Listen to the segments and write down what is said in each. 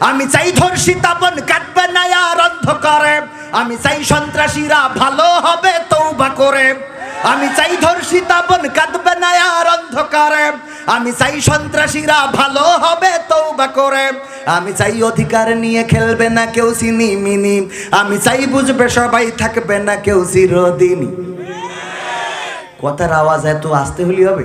আমি চাই ধর্ষিতা বন কাটবে না আর অন্ধকারে আমি চাই সন্ত্রাসীরা ভালো হবে তৌবা করে। আমি চাই ধর্ষিতা বন কাঁদবে না আর অন্ধকারে আমি চাই সন্ত্রাসীরা ভালো হবে তৌবা করে। আমি চাই অধিকার নিয়ে খেলবে না কেউ সিনি মিনি। আমি চাই বুঝবে সবাই থাকবে না কেউ চিরদিনই কথার আওয়াজ এত আসতে হলি হবে?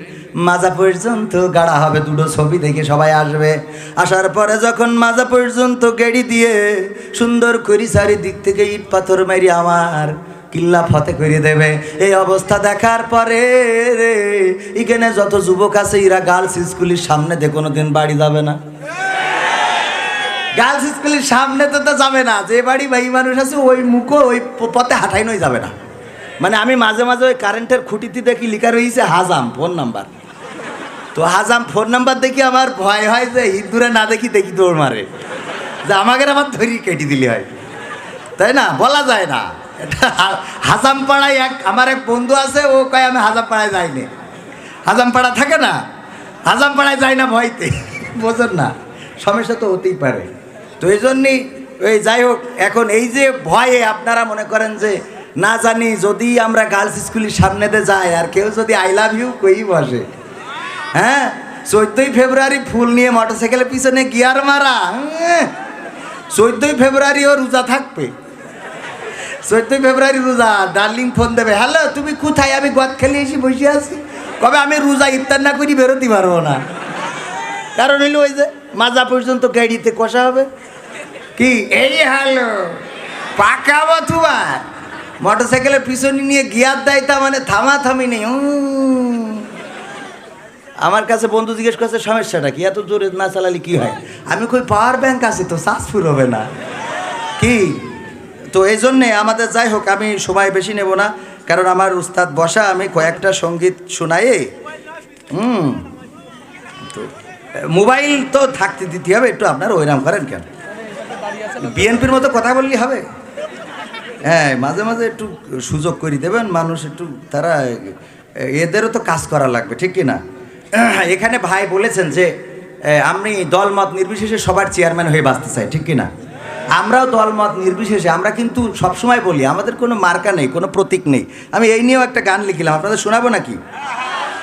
মাজা পর্যন্ত গাড়া হবে, দুটো ছবি দেখে সবাই আসবে। আসার পরে যখন মাজা পর্যন্ত গেড়ি দিয়ে সুন্দর করি চারিদিক থেকে ইট পাথর মারি আমার কিল্লা ফতে করে দেবে। এই অবস্থা দেখার পরে রে, এখানে যত যুবক আছে, এরা গার্লস স্কুলের সামনে দিয়ে কোনো দিন বাড়ি যাবে না। গার্লস স্কুলের সামনে তো তো যাবে না, যে বাড়ি ভাই মানুষ আছে, ওই মুখো ওই পথে হাঁটাই নই যাবে না। মানে আমি মাঝে মাঝে ওই কারেন্টের খুঁটিতে দেখি, লিখা রয়েছে হাজাম ফোন নাম্বার তো হাজাম ফোন নাম্বার দেখি আমার ভয় হয় যে ইঁদুরে না দেখি দেখি দৌড় মারে। যে আমাকে আবার ধরি কেটে দিলি হয়। তাই না? বলা যায় না। হাজাম পাড়ায় এক আমার এক বন্ধু আছে, ও কয়, আমি হাজাম পাড়ায় যাইনি হাজাম পাড়া থাকে না? হাজাম পাড়ায় যাই না ভয়তে? বোঝেন না। সমস্যা তো হতেই পারে। তো এই জন্যই ওই যাই হোক, এখন এই যে ভয়ে আপনারা মনে করেন যে, না জানি, যদি আমরা গার্লস স্কুলের সামনেতে যাই, আর কেউ যদি আই লাভ ইউ কই বসে। হ্যাঁ? চোদ্দই ফেব্রুয়ারি ফুল নিয়ে মোটরসাইকেলের পিছনে গিয়ার মারা চোদ্দই ফেব্রুয়ারি ও রোজা থাকবে। চোদ্দই ফেব্রুয়ারি রোজা ডার্লিং ফোন দেবে। হ্যালো তুমি কোথায়? আমি গদ খেলে এসে বসে আছি। কবে আমি রোজা ইফতার না করি বেরোতে পারব না। কারণ হইল ওই যে মাজা পর্যন্ত গাড়িতে কষা হবে। কি? এই হ্যালো পাকাবো মোটর সাইকেলের পিছনে নিয়ে গিয়ার দেয় তা মানে থামা থামি নেই। আমার কাছে বন্ধু জিজ্ঞেস করছে সমস্যাটা কি এত জোরে না চালালে কি হয়? আমি কই, পাওয়ার ব্যাংক আছে তো সাসফুর হবে না। কি? তো এই জন্যে আমাদের যাই হোক, আমি সময় বেশি নেব না, কারণ আমার উস্তাদ বসা, আমি কয়েকটা সংগীত শোনাই। হুম। তো, মোবাইল তো থাকতে দিতে হবে, একটু আপনার ওইরাম করেন কেন? বিএনপির মতো কথা বললেই হবে? হ্যাঁ মাঝে মাঝে একটু সুযোগ করে দেবেন, মানুষ একটু তারা, এদেরও তো কাজ করা লাগবে, ঠিক কি না? এখানে ভাই বলেছেন যে আমি দলমত নির্বিশেষে সবার চেয়ারম্যান হয়ে বাঁচতে চাই, ঠিক কি না আমরাও দলমত নির্বিশেষে, আমরা কিন্তু সবসময় বলি, আমাদের কোনো মার্কা নেই, কোনো প্রতীক নেই। আমি এই নিয়েও একটা গান লিখিলাম, আপনাদের শোনাবো নাকি?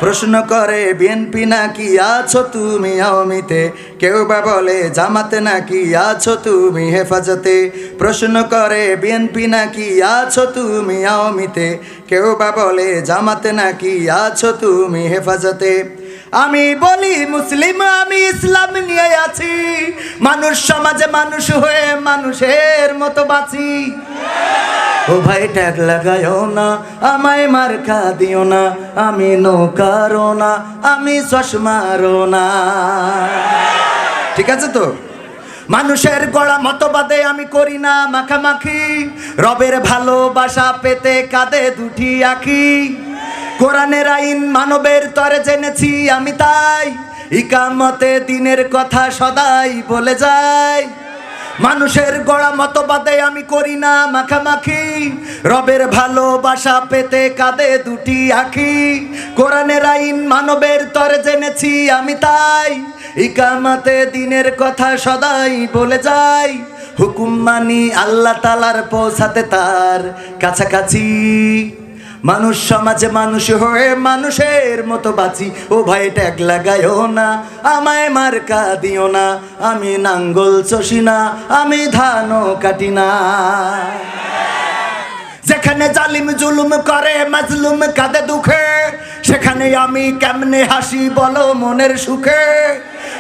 প্রশ্ন করে বিএনপি নাকি আছো তুমি আওয়ামীতে? কেউ বা বলে, জামাতে নাকি আছো তুমি হেফাজতে? প্রশ্ন করে বিএনপি নাকি আছো তুমি আওয়ামীতে? কেউ বা বলে, জামাতে নাকি আছো তুমি হেফাজতে? আমি বলি মুসলিম, আমি ইসলাম নিয়ে আছি। মানুষ সমাজে মানুষ হয়ে মানুষের মতো বাঁচি। ও ভাই, ট্যাগ লাগায়ও না, আমায় মার্কা দিও না, আমি নৌকারও না, আমি চশমারও না। ঠিক আছে তো? মানুষের গড়া মতবাদে আমি করি না মাখামাখি। রবের ভালোবাসা পেতে কাঁদে দুটি আখি। কোরআনের আইন মানবের তরে জেনেছি আমি তাই। ইকামতে দিনের কথা সদাই বলে যাই। মানুষের গড়া মতবাদে আমি করি না মাখামাখি। রবের ভালোবাসা পেতে কাঁদে দুটি আখি। কোরআনের আইন মানবের তরে জেনেছি আমি তাই। ইকামাতে দিনের কথা সদাই বলে যাই। হুকুম মানি আল্লাহ তালার পৌঁছাতে তার কাছাকাছি। মানুষ সমাজে মানুষ হয়ে মানুষের মতো বাঁচি। ও ভাই ট্যাগ লাগায়ও না, আমায় মার্কা দিও না। আমি নাঙ্গল চষি না, আমি ধানও কাটি না। যেখানে জালিম জুলুম করে, মাজলুম কাঁদে দুঃখে, সেখানে আমি কেমনে হাসি বলো মনের সুখে?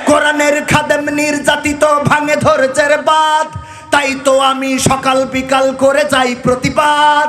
কোরআনের খাদেম নির্যাতিত ভাঙে ধরছের বাদ তাই তো আমি সকাল বিকাল করে যাই প্রতিবাদ।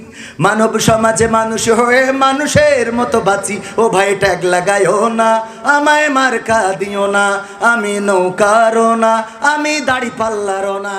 মানব সমাজে মানুষ হয়ে মানুষের মতো বাঁচি। ও ভাই, ট্যাগ লাগাইও না, আমায় মার্কা দিও না, আমি নৌকারও না, আমি দাড়ি পাল্লারও না।